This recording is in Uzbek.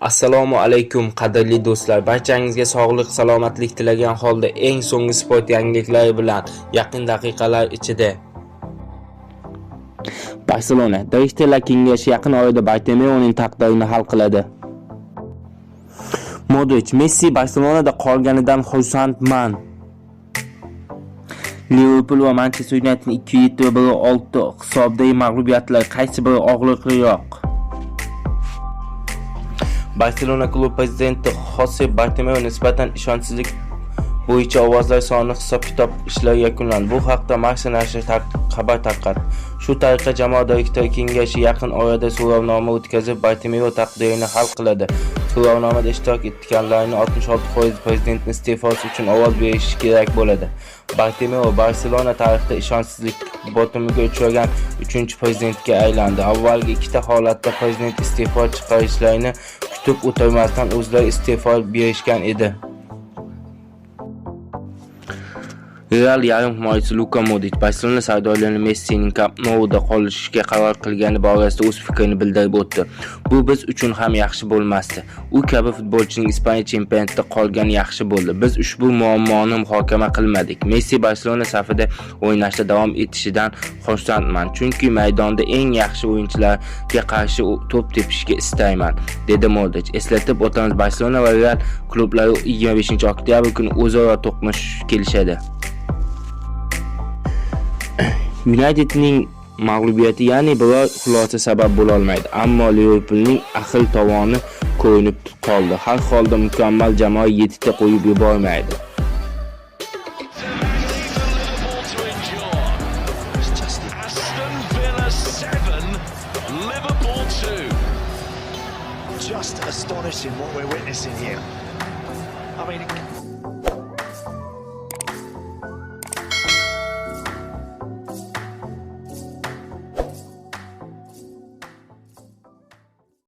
Assalomu alaykum qadrli do'stlar. Barchangizga sog'lik, salomatlik tilagan holda eng so'nggi sport yangiliklari bilan yaqin daqiqalar ichida Barselona Direktorlar kengashi yaqin orada bartemeoning taqdirini hal qiladi. Modric Messi Barselonada qolganidan xursandman. Liverpool va Manchester United 2-7 va 1-6 hisobdagi mag'lubiyatlar qaysi biri og'riqliroq? Barselona klubi prezidenti xose Bartomeu nisbatan ishonchsizlik bo'yicha ovozlar soni hisob-kitob ishlari yakunlandi. Bu haqda marsa nashri xabar tarqatdi. Shu tariqa jamoa direktor kengashi yaqin orada so'rovnoma o'tkazib, Bartomeu taqdirini hal qiladi. So'rovnomada ishtirok etganlarning 66% prezidentni iste'fosi uchun ovoz berishi kerak bo'ladi. Bartomeu Barselona tarixida ishonchsizlik botimiga uchragan 3-prezidentga aylandi. Avvalgi ikkita holatda prezident iste'fo chiqarishlarini kutib o'tirmasdan o'zlari iste'fo berishgan edi. Real yarim himoyachisi Luka modich Barselona sardorlari Messining Camp Nou'da qolishga qaror qilgani borasida o'z fikrini bildirib o'tdi. Bu biz uchun ham yaxshi bo'lmasdi. U kabi futbolchining Ispaniya chempionatida qolgani yaxshi bo'ldi. Biz ushbu muammoni muhokama qilmadik. Messi Barselona safida o'ynashda davom etishidan xursandman, chunki maydonda eng yaxshi o'yinchilarga qarshi to'p tepishga istayman, dedi modich Eslatib o'tamiz, Barselona va Real klublari 25-oktyabr kuni o'zaro to'qnash kelishadi. Yunaytedning mag'lubiyati ya'ni biror xulosa sabab bo'la olmaydi, ammo Liverpulning ahil tovoni ko'rinib qoldi. Har holda mukammal jamoa yettita qo'yib yubormaydi. Just Aston Villa 7, Liverpool 2. Just astonishing what we're witnessing here. I mean,